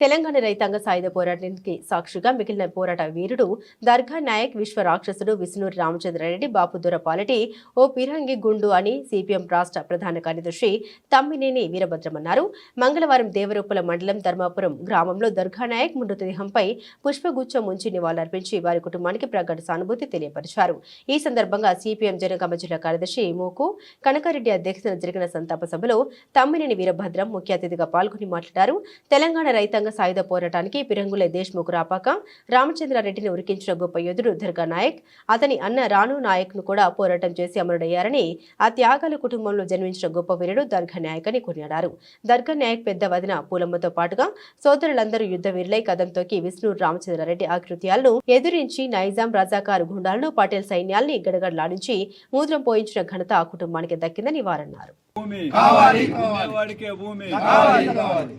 తెలంగాణ రైతాంగ సాయుధ పోరాటానికి సాక్షిగా మిగిలిన పోరాట వీరుడు దర్గా నాయక్ విశ్వ రాక్షసుడు విష్ణూరి రామచంద్రారెడ్డి బాపుదొర పాలటి ఓ పిరంగి గుండు అని సిపిఎం రాష్ట్ర ప్రధాన కార్యదర్శి తమ్మినేని వీరభద్రం అన్నారు మంగళవారం దేవరూపల మండలం ధర్మాపురం గ్రామంలో దర్గా నాయక్ మృతదేహంపై పుష్పగుచ్చం ఉంచి నివాళులర్పించి వారి కుటుంబానికి ప్రగాఢ సానుభూతి తెలియపరిచారు. ఈ సందర్భంగా సిపిఎం జనగామ జిల్లా కార్యదర్శి మోకు కనకారెడ్డి అధ్యక్షతన జరిగిన సంతాప సభలో తమ్మినేని వీరభద్రం ముఖ్య అతిథిగా పాల్గొని మాట్లాడారు. తెలంగాణ రైతాంగ సాయుధ పోరాటానికి పిరంగుల దేశ్ముఖ్ రాపాక రామచంద్రారెడ్డిని ఉరికించిన గొప్ప యోధుడు దుర్గా నాయక్ అతని అన్న రాను నాయక్ను కూడా పోరాటం చేసి అమరుడయ్యారని ఆ త్యాగాల కుటుంబంలో జన్మించిన గొప్ప వీరుడు దర్గా నాయక్ అని కొనియాడారు దర్గా నాయక్ పెద్ద వదిన పూలమ్మతో పాటుగా సోదరులందరూ యుద్ధ వీరులై కదం తొక్కి విష్ణు రామచంద్రారెడ్డి ఆకృత్యాలను ఎదురించి నైజాం రజాకారు గుండాలను పటేల్ సైన్యాల్ని గడగడలాడించి మూత్రం పోయించిన ఘనత ఆ కుటుంబానికి దక్కిందని వారన్నారు భూమి కావాలి వాడికే భూమి కావాలి కావాలి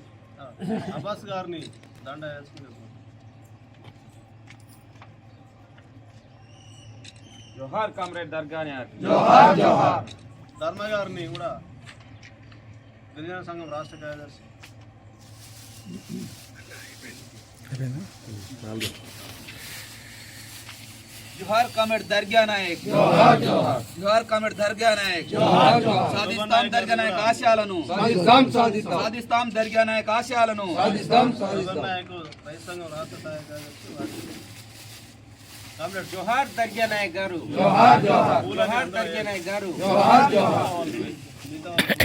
అబ్బాస్ గారిని దండ వేసుకునే జోహార్ కామ్రేడ్ దర్గా జోహార్ జోహార్. ధర్మ గారిని కూడా గిరిజన సంఘం రాష్ట్ర కార్యదర్శి. జోహార్ కామెడ్ దర్గా నాయక్ జోహార్ జోహార్ జోహార్ కామెడ్ దర్గా నాయక్ జోహార్ జోహార్ సాధిస్తాం దర్గా నాయక్ ఆశయాలను సాధిస్తాం సాధిస్తాం సాధిస్తాం దర్గా నాయక్ ఆశయాలను సాధిస్తాం సాధిస్తాం కామ్రేడ్ జోహార్ దర్గా నాయక్ గారు జోహార్ జోహార్ జోహార్ దర్గా నాయక్ గారు జోహార్ జోహార్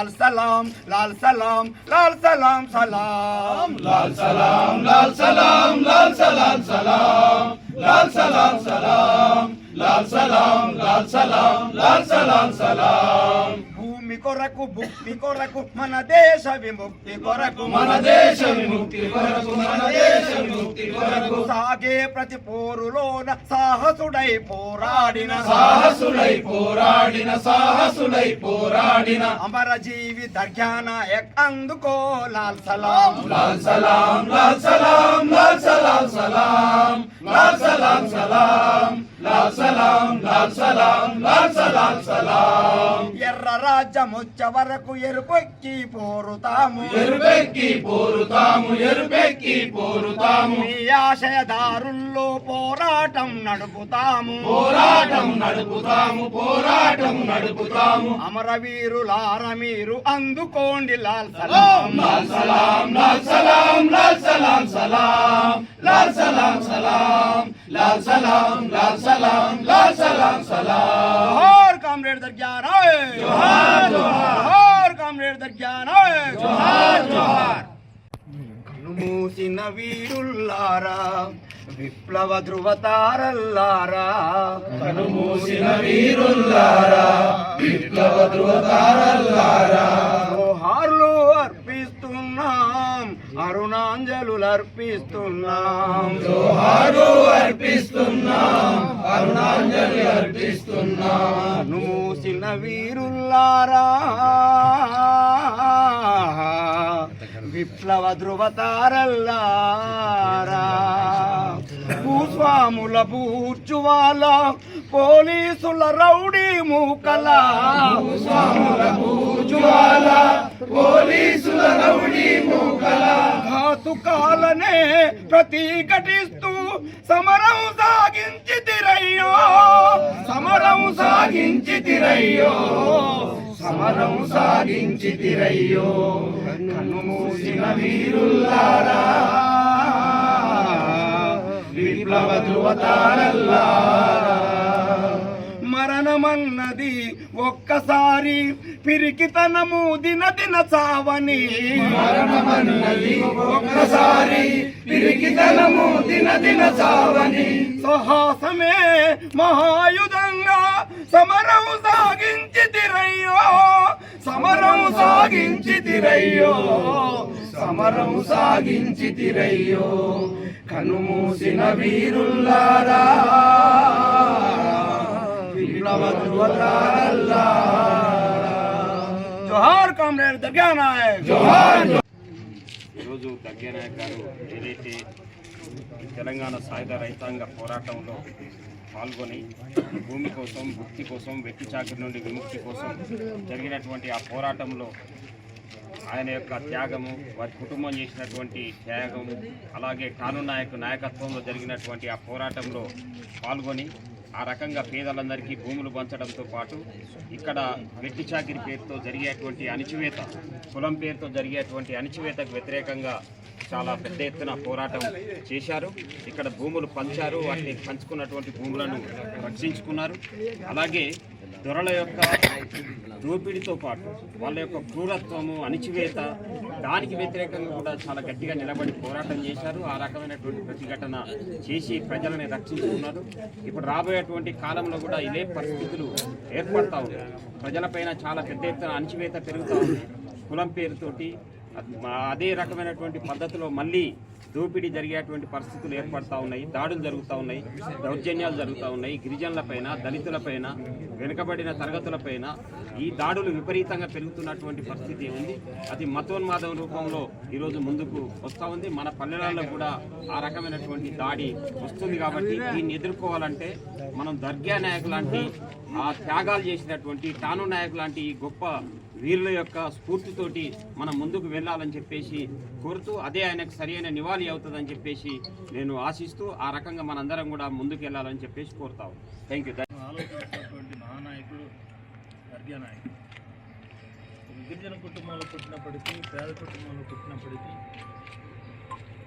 লাল সালাম লাল সালাম লাল সালাম সালাম লাল সালাম লাল সালাম লাল সালাম সালাম লাল সালাম সালাম লাল সালাম লাল সালাম লাল সালাম সালাম కొరకు భుక్తి కొరకు మన దేశ విముక్తి కొరకు మన దేశ విముక్తి కొరకు మన దేశ విముక్తి కొరకు సాగే ప్రతి పోరులోన సాహసుడై పోరాడిన సాహసులై పోరాడిన సాహసులై పోరాడిన. అమర జీవి దర్గాన అందుకో లాల్ సలాం. లాల్ సలాం లాల్ సలాం లాల్ సలాం సలాం లాల్ సలాం సలాం. లాల్ సలాం లాల్ సలాం లాల్ సలాం సలాం. ఎర్ర రాజ్యమొచ్చ వరకు ఎరుపెక్కి పోరుతాము. ఎరుపెక్కి పోరుతాము ఎరుపెక్కి పోరుతాము. మీ ఆశయదారుల్లో పోరాటం నడుపుతాము. పోరాటం నడుపుతాము పోరాటం నడుపుతాము. అమరవీరులార మీరు అందుకోండి లాల్ సలాం. లాల్ సలాం లాల్ సలాం లాల్ సలాం సలాం లాల్ సలాం సలాం లాల్ సలాం లాల్ సలాం లాల్ సలాం సలాం. జోహార్ కామ్రేడ్ దర్గానా జోహార్ జోహార్. కామ్రేడ్ దర్గానా జోహార్ జోహార్. కనుమూసిన వీరుల్లారా విప్లవ ధృవతారల్లారా కనుమూసిన వీరుల్లారా. విప్లవ ధృవతారల్లారా జోహార్లు అర్పిస్తున్నాం అరుణాంజలు అర్పిస్తున్నాం. జోహారు అర్పిస్తున్నాం అరుణాంజలి అర్పిస్తున్నాం. కనుమూసిన వీరుల్లారా. విప్లవ ధృవతారల్లారా భూస్వాముల బూర్చువాల పోలీసుల రౌడీ మూకల. స్వాముల పూజువాల పోలీసుల రౌడీ మూకల. ఘాతుకాలనే ప్రతిఘటిస్తూ సమరం సాగించి తిరయ్యో. సమరం సాగించి తిరయ్యో. సమరం సాగించి తిరయ్యో. కనుమూసిన వీరుల్లారా. విప్లవ మరణమన్నది ఒక్కసారి పిరికితనము దిన దిన చావని. మరణమన్నది ఒక్కసారి పిరికితనము దిన దిన చావని. సాహసమే మహాయుధంగా సమరం సాగించి సమరం సాగించి తిరయ్యో సమరం సాగించి తిరయ్యో కనుమూసిన వీరుల్లారా జోహార్ కామ్రేడ్ దర్గా నాయక్. జోహార్ ఈరోజు నాయక్ గారు ఏదైతే తెలంగాణ సాయుధ రైతాంగ పోరాటంలో పాల్గొని భూమి కోసం భక్తి కోసం వ్యక్తి చాకరి నుండి విముక్తి కోసం జరిగినటువంటి ఆ పోరాటంలో ఆయన యొక్క త్యాగము వారి కుటుంబం చేసినటువంటి త్యాగం అలాగే టాను నాయక్ నాయకత్వంలో జరిగినటువంటి ఆ పోరాటంలో పాల్గొని ఆ రకంగా పేదలందరికీ భూములు పంచడంతో పాటు ఇక్కడ వెట్టి చాకిరి పేరుతో జరిగేటువంటి అణిచివేత కులం పేరుతో జరిగేటువంటి అణిచివేతకు వ్యతిరేకంగా చాలా పెద్ద ఎత్తున పోరాటం చేశారు. ఇక్కడ భూములు పంచారు. వాటిని పంచుకున్నటువంటి భూములను రక్షించుకున్నారు. అలాగే దొరల యొక్క దోపిడీతో పాటు వాళ్ళ యొక్క క్రూరత్వము అణిచివేత దానికి వ్యతిరేకంగా కూడా చాలా గట్టిగా నిలబడి పోరాటం చేశారు. ఆ రకమైనటువంటి ప్రతిఘటన చేసి ప్రజలని రక్షించుకున్నారు. ఇప్పుడు రాబోయేటువంటి కాలంలో కూడా ఇదే పరిస్థితులు ఏర్పడతా ఉన్నాయి. ప్రజలపైన చాలా పెద్ద ఎత్తున అణిచివేత పెరుగుతూ ఉంది. కులం పేరుతోటి అదే రకమైనటువంటి పద్ధతిలో మళ్ళీ దోపిడీ జరిగేటువంటి పరిస్థితులు ఏర్పడతా ఉన్నాయి దాడులు జరుగుతూ ఉన్నాయి దౌర్జన్యాలు జరుగుతూ ఉన్నాయి. గిరిజనులపైన దళితులపైన వెనుకబడిన తరగతులపైన ఈ దాడులు విపరీతంగా పెరుగుతున్నటువంటి పరిస్థితి ఉంది అది మతోన్మాదం రూపంలో ఈరోజు ముందుకు వస్తూ ఉంది. మన పల్లెలలో కూడా ఆ రకమైనటువంటి దాడి వస్తుంది కాబట్టి దీన్ని ఎదుర్కోవాలంటే మనం దర్గా నాయకు లాంటి ఆ త్యాగాలు చేసినటువంటి టాను నాయకు లాంటి ఈ గొప్ప వీళ్ళ యొక్క స్ఫూర్తితోటి మనం ముందుకు వెళ్ళాలని చెప్పేసి కోరుతూ అదే ఆయనకు సరైన నివాళి అవుతుందని చెప్పేసి నేను ఆశిస్తూ ఆ రకంగా మనందరం కూడా ముందుకు వెళ్ళాలని చెప్పేసి కోరుతాం థ్యాంక్ యూ ఆలోచించినటువంటి మహానాయకుడు నాయకుడు గిరిజన కుటుంబంలో పుట్టినప్పటికీ పేద కుటుంబంలో పుట్టినప్పటికీ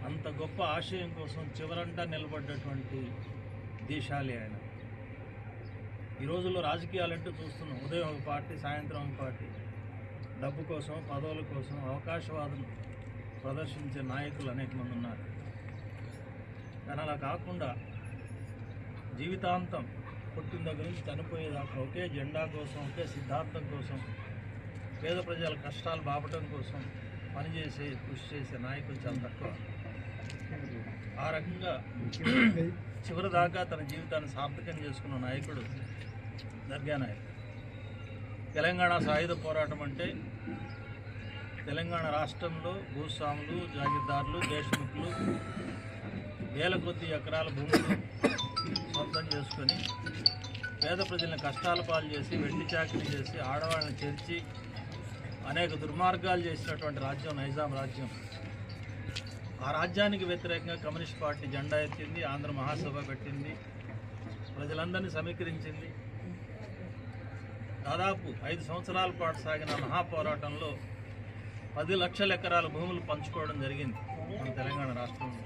అంత గొప్ప ఆశయం కోసం చివరంటా నిలబడ్డటువంటి దేశాలే ఆయన. ఈ రోజుల్లో రాజకీయాలంటూ చూస్తున్నాం. ఉదయం ఒక పార్టీ సాయంత్రం ఒక పార్టీ. డబ్బు కోసం పదవుల కోసం అవకాశవాదం ప్రదర్శించే నాయకులు అనేక మంది ఉన్నారు. కానీ అలా కాకుండా జీవితాంతం పుట్టిన దగ్గర నుంచి చనిపోయేదాకా ఒకే జెండా కోసం ఒకే సిద్ధాంతం కోసం పేద ప్రజల కష్టాలు బాపటం కోసం పనిచేసే కృషి చేసే నాయకులు చాలా తక్కువ. ఆ రకంగా చివరి దాకా తన జీవితాన్ని సార్థకం చేసుకున్న నాయకుడు దర్గా నాయకుడు తెలంగాణ సాయుధ పోరాటం అంటే తెలంగాణ రాష్ట్రంలో భూస్వాములు జాగీర్దారులు దేశముఖులు వేల కొద్ది ఎకరాల భూములు సొంతం చేసుకొని పేద ప్రజలను కష్టాల పాలు చేసి వెండి చాకరీ చేసి ఆడవాళ్ళని చేర్చి అనేక దుర్మార్గాలు చేసినటువంటి రాజ్యం నైజాం రాజ్యం. ఆ రాజ్యానికి వ్యతిరేకంగా కమ్యూనిస్ట్ పార్టీ జెండా ఎత్తింది ఆంధ్ర మహాసభ పెట్టింది ప్రజలందరినీ సమీకరించింది. దాదాపు ఐదు సంవత్సరాల పాటు సాగిన మహా పోరాటంలో పది లక్షల ఎకరాల భూములు పంచుకోవడం జరిగింది మన తెలంగాణ రాష్ట్రంలో.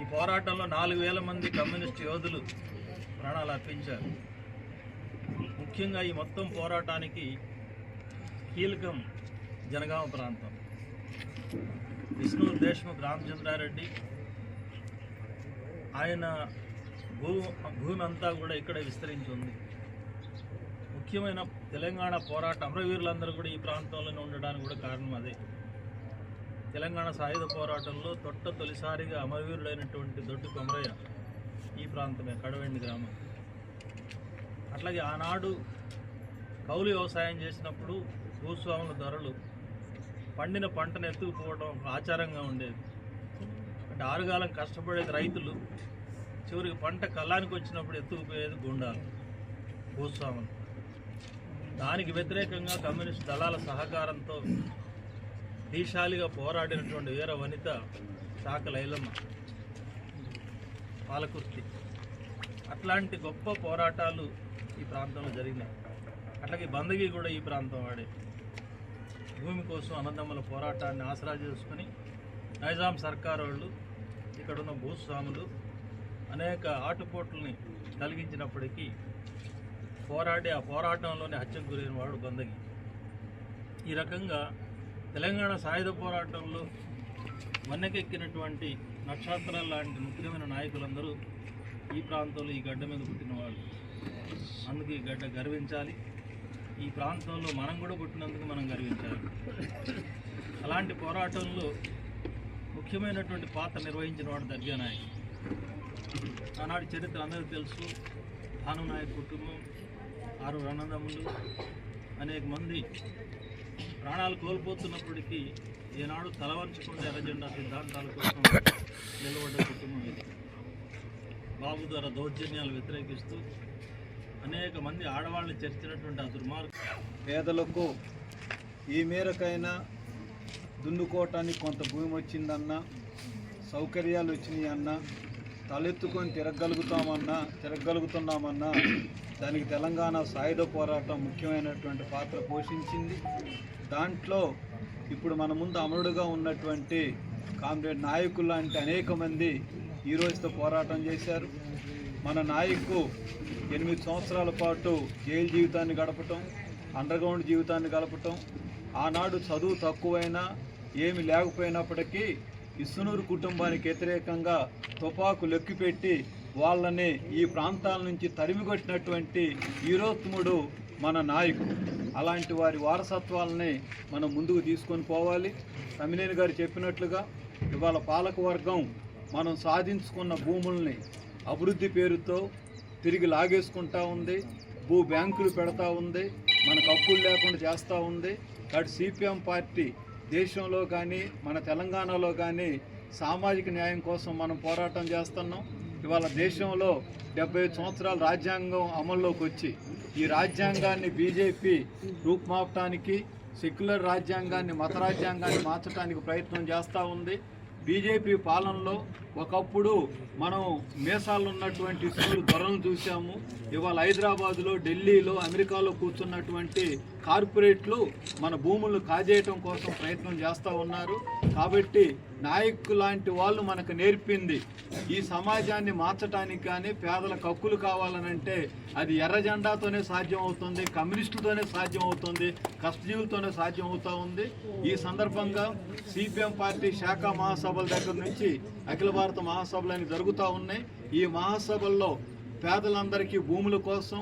ఈ పోరాటంలో నాలుగు వేల మంది కమ్యూనిస్ట్ యోధులు ప్రాణాలు అర్పించారు. ముఖ్యంగా ఈ మొత్తం పోరాటానికి కీలకం జనగామ ప్రాంతం. విష్ణు దేశ్ముఖ్ రామచంద్రారెడ్డి ఆయన భూ భూమి అంతా కూడా ఇక్కడే విస్తరించి ఉంది. ముఖ్యమైన తెలంగాణ పోరాట అమరవీరులందరూ కూడా ఈ ప్రాంతంలోనే ఉండడానికి కూడా కారణం అదే. తెలంగాణ సాయుధ పోరాటంలో తొట్ట తొలిసారిగా అమరవీరుడైనటువంటి దొడ్డు కొమరయ్య ఈ ప్రాంతమే కడవెండి గ్రామం. అట్లాగే ఆనాడు కౌలు వ్యవసాయం చేసినప్పుడు భూస్వాముల ధరలు పండిన పంటను ఎత్తుకుపోవడం ఆచారంగా ఉండేది. అంటే ఆరుగాలం కష్టపడేది రైతులు చివరికి పంట కళ్ళానికి వచ్చినప్పుడు ఎత్తుకుపోయేది గుండాలు భూస్వాములు. దానికి వ్యతిరేకంగా కమ్యూనిస్ట్ దళాల సహకారంతో దీశాలిగా పోరాడినటువంటి వీర వనిత శాఖ లైలమ్మ పాలకుర్తి. అట్లాంటి గొప్ప పోరాటాలు ఈ ప్రాంతంలో జరిగినాయి. అట్లాగే బందగి కూడా ఈ ప్రాంతం వాడే భూమి కోసం అన్నదమ్ముల పోరాటాన్ని ఆసరా చేసుకుని నైజాం సర్కార్ వాళ్ళు ఇక్కడున్న భూస్వాములు అనేక ఆటుపోట్లని కలిగించినప్పటికీ పోరాడి ఆ పోరాటంలోనే హత్యకు గురైన వాడు బందగి ఈ రకంగా తెలంగాణ సాయుధ పోరాటంలో వన్నెకెక్కినటువంటి నక్షత్రాల లాంటి ముఖ్యమైన నాయకులందరూ ఈ ప్రాంతంలో ఈ గడ్డ మీద పుట్టిన వాళ్ళు. అందుకు ఈ గడ్డ గర్వించాలి. ఈ ప్రాంతంలో మనం కూడా పుట్టినందుకు మనం గర్వించాలి. అలాంటి పోరాటంలో ముఖ్యమైనటువంటి పాత్ర నిర్వహించిన వాడు దర్గా నాయక్. ఆనాటి చరిత్ర అందరికీ తెలుసు. భాను నాయక్ కుటుంబం ఆరు రణదమ్ములు అనేక మంది ప్రాణాలు కోల్పోతున్నప్పటికీ ఈనాడు తలవంచకుండా ఎర్రజెండా సిద్ధాంతాల కోసం నిలబడ్డ కుటుంబం ఇది. బాబు ద్వారా దౌర్జన్యాలు వ్యతిరేకిస్తూ అనేక మంది ఆడవాళ్ళని చర్చినటువంటి ఆ దుర్మార్గం పేదలకు ఈ మేరకైనా దున్నుకోవటానికి కొంత భూమి వచ్చిందన్న సౌకర్యాలు వచ్చినాయి అన్నా తలెత్తుకొని తిరగలుగుతామన్నా తిరగలుగుతున్నామన్నా దానికి తెలంగాణ సాయుధ పోరాటం ముఖ్యమైనటువంటి పాత్ర పోషించింది. దాంట్లో ఇప్పుడు మన ముందు అమరుడుగా ఉన్నటువంటి కామ్రేడ్ నాయకులు లాంటి అనేక మంది ఈ రోజుతో పోరాటం చేశారు. మన నాయకు ఎనిమిది సంవత్సరాల పాటు జైలు జీవితాన్ని గడపటం అండర్గ్రౌండ్ జీవితాన్ని గడపటం ఆనాడు చదువు తక్కువైనా ఏమి లేకపోయినప్పటికీ ఇసునూరు కుటుంబానికి వ్యతిరేకంగా తుపాకు లెక్కిపెట్టి వాళ్ళని ఈ ప్రాంతాల నుంచి తరిమికొట్టినటువంటి వీరోత్తముడు మన నాయకుడు. అలాంటి వారి వారసత్వాలని మనం ముందుకు తీసుకొని పోవాలి. తమ్మినేని గారు చెప్పినట్లుగా ఇవాళ పాలకవర్గం మనం సాధించుకున్న భూముల్ని అభివృద్ధి పేరుతో తిరిగి లాగేసుకుంటా ఉంది. భూ బ్యాంకులు పెడతా ఉంది. మనకు అప్పులు లేకుండా చేస్తూ ఉంది. కాబట్టి సిపిఎం పార్టీ దేశంలో కానీ మన తెలంగాణలో కానీ సామాజిక న్యాయం కోసం మనం పోరాటం చేస్తున్నాం. ఇవాళ దేశంలో డెబ్బై సంవత్సరాల రాజ్యాంగం అమల్లోకి వచ్చి ఈ రాజ్యాంగాన్ని బీజేపీ రూపుమాపటానికి సెక్యులర్ రాజ్యాంగాన్ని మత రాజ్యాంగాన్ని మార్చడానికి ప్రయత్నం చేస్తూ ఉంది. బీజేపీ పాలనలో ఒకప్పుడు మనం మీసాలు ఉన్నటువంటి స్కూల్ దొరలను చూసాము ఇవాళ హైదరాబాదులో ఢిల్లీలో అమెరికాలో కూర్చున్నటువంటి కార్పొరేట్లు మన భూములను కాజేయటం కోసం ప్రయత్నం చేస్తూ ఉన్నారు. కాబట్టి నాయకు లాంటి వాళ్ళు మనకు నేర్పింది. ఈ సమాజాన్ని మార్చడానికి కానీ పేదల హక్కులు కావాలనంటే అది ఎర్ర జెండాతోనే సాధ్యం అవుతుంది కమ్యూనిస్టులతోనే సాధ్యం అవుతుంది కష్టజీవులతోనే సాధ్యం అవుతూ ఉంది. ఈ సందర్భంగా సిపిఎం పార్టీ శాఖ మహాసభల దగ్గర నుంచి అఖిల భారత మహాసభలు అని జరుగుతూ ఉన్నాయి. ఈ మహాసభల్లో పేదలందరికీ భూముల కోసం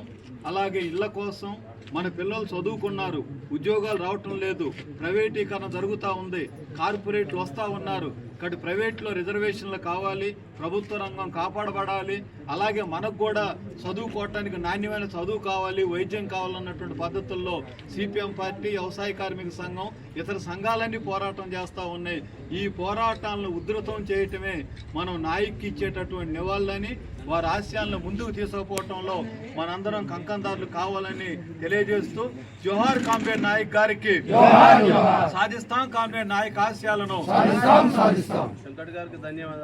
అలాగే ఇళ్ళ కోసం మన పిల్లలు చదువుకున్నారు ఉద్యోగాలు రావటం లేదు ప్రైవేటీకరణ జరుగుతూ ఉంది కార్పొరేట్లు వస్తూ ఉన్నారు. ఇక్కడ ప్రైవేట్లో రిజర్వేషన్లు కావాలి ప్రభుత్వ రంగం కాపాడబడాలి అలాగే మనకు కూడా చదువుకోవటానికి నాణ్యమైన చదువు కావాలి వైద్యం కావాలన్నటువంటి పద్ధతుల్లో సిపిఎం పార్టీ వ్యవసాయ కార్మిక సంఘం ఇతర సంఘాలన్నీ పోరాటం చేస్తూ ఉన్నాయి. ఈ పోరాటాలను ఉధృతం చేయటమే మనం నాయక్కి ఇచ్చేటటువంటి నివాళులని వారి ఆశయాలను ముందుకు తీసుకుపోవటంలో మనందరం కంకందారులు కావాలని తెలియజేస్తూ జోహార్ కామ్రేడ్ నాయక్ గారికి సాధిస్తాం కామ్రేడ్ నాయక్ ఆశయాలను. గారికి ధన్యవాదాలు.